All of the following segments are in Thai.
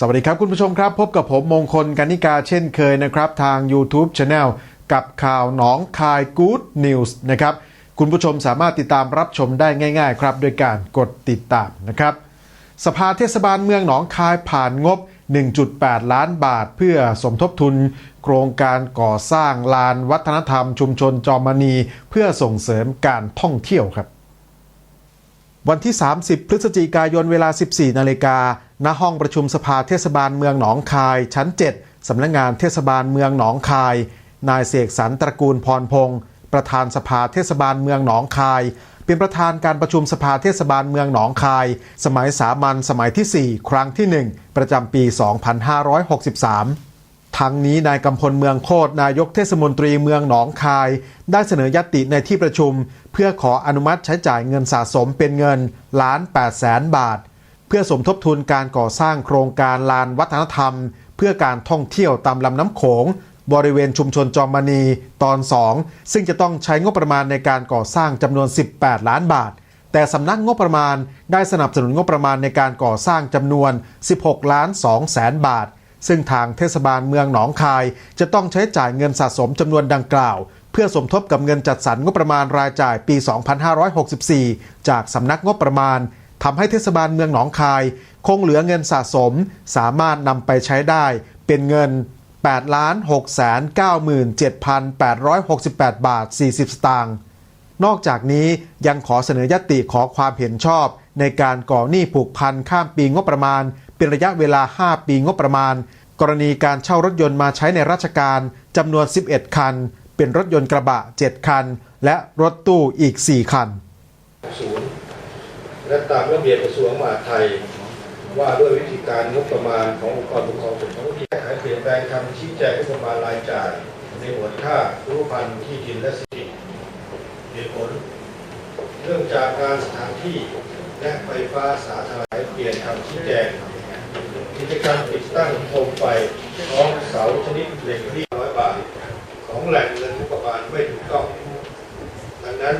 สวัสดีครับคุณผู้ชมครับ พบกับผมมงคลกนิกาเช่นเคยนะครับ ทาง YouTube Channel กับข่าวหนองคาย Good News นะครับ คุณผู้ชมสามารถติดตามรับชมได้ง่าย ๆ ครับ โดยการกดติดตามนะครับ สภาเทศบาลเมืองหนองคายผ่านงบ 1.8 ล้านบาท เพื่อสมทบทุน โครงการก่อสร้างลานวัฒนธรรมชุมชนจอมณี เพื่อส่งเสริมการท่องเที่ยวครับ วันที่ 30 พฤศจิกายนเวลา 14 นาฬิกา ณ ห้องประชุมสภาเทศบาลเมืองหนองคาย ชั้น 7 สำนักงงานเทศบาลเมืองหนองคาย นายเสกสรรตระกูลพรพงศ์ประธานสภาเทศบาลเมืองหนองคาย เป็นประธานการประชุมสภาเทศบาลเมืองหนองคาย สมัยสามัญสมัยที่ 4 ครั้งที่ 1 ประจำปี 2563 ทั้งนี้นายกำพลเมืองโคตรนายกเทศมนตรีเมืองหนองคาย ได้เสนอยติในที่ประชุม เพื่อขออนุมัติใช้จ่ายเงินสะสมเป็นเงินล้าน8แสนบาท เพื่อสมทบทุนการก่อสร้างโครงการลานวัฒนธรรม เพื่อการท่องเที่ยวตามลำน้ำโขง บริเวณชุมชนจอมมณีตอน 2 ซึ่งจะต้องใช้งบประมาณในการก่อสร้างจำนวน 18 ล้านบาทแต่สำนักงบประมาณได้สนับสนุนงบประมาณในการก่อสร้างจำนวน 16 ล้าน2แสนบาท ซึ่งทางเทศบาลเมืองหนองคาย จะต้องใช้จ่ายเงินสะสมจำนวนดังกล่าว เพื่อสมทบกับเงินจัดสรรงบประมาณรายจ่ายปี 2564 จากสำนักงบประมาณทำให้เทศบาลเมืองหนองคาย คงเหลือเงินสะสม สามารถนำไปใช้ได้ เป็นเงิน 8 6 9 7 8 6 8 บาท 40 สตางค์ นอกจากนี้ยังขอเสนอยติขอความเห็นชอบ ในการก่อหนี้ผูกพันข้ามปีงบประมาณ เป็นระยะเวลา 5 ปีงบประมาณ กรณีการเช่ารถยนต์มาใช้ในราชการจำนวน 11 คัน เป็นรถยนต์กระบะ 7 คัน และรถตู้อีก 4 คันศูนย์และตามระเบียบกระทรวงมหาดไทย ว่าด้วยวิธีการงบประมาณขององค์กรปกครองส่วนท้องถิ่นแก้ไขเปลี่ยนแปลงคำชี้แจงงบประมาณรายจ่าย ในหมวดค่ารูปพันธ์ที่ดินและ ตุผล เนื่องจากการสถานที่และไฟฟ้าสาธารณะเปลี่ยนคำชี้แจงกิจกรรมติดตั้งโคมไฟพร้อมเสาชนิดเหล็กที่ร้อยบาท ของแหล่งเงินงบประมาณไม่ถูกต้อง ดังนั้น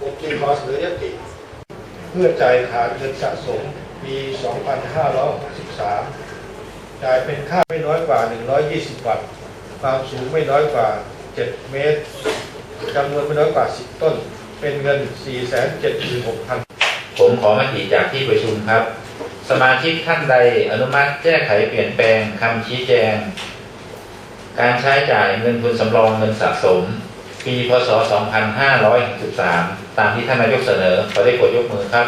ผมจึงขอเสนอยติ เพื่อจ่ายฐานเงินสะสมปี 2563 จ่ายเป็นค่าไม่น้อยกว่า 120วัตต์ความสูงไม่น้อยกว่า 7 เมตร จำนวนไม่น้อยกว่า 10 ต้น เป็นเงิน 476,000 ผมขอมติจากที่ประชุมครับ สมาชิกท่านใดอนุมัติแก้ไขเปลี่ยนแปลงคำชี้แจง การใช้จ่ายเงินทุนสำรองเงินสะสม ปีพศ 2563ตามที่ท่านนายกเสนอขอได้กดยกมือครับ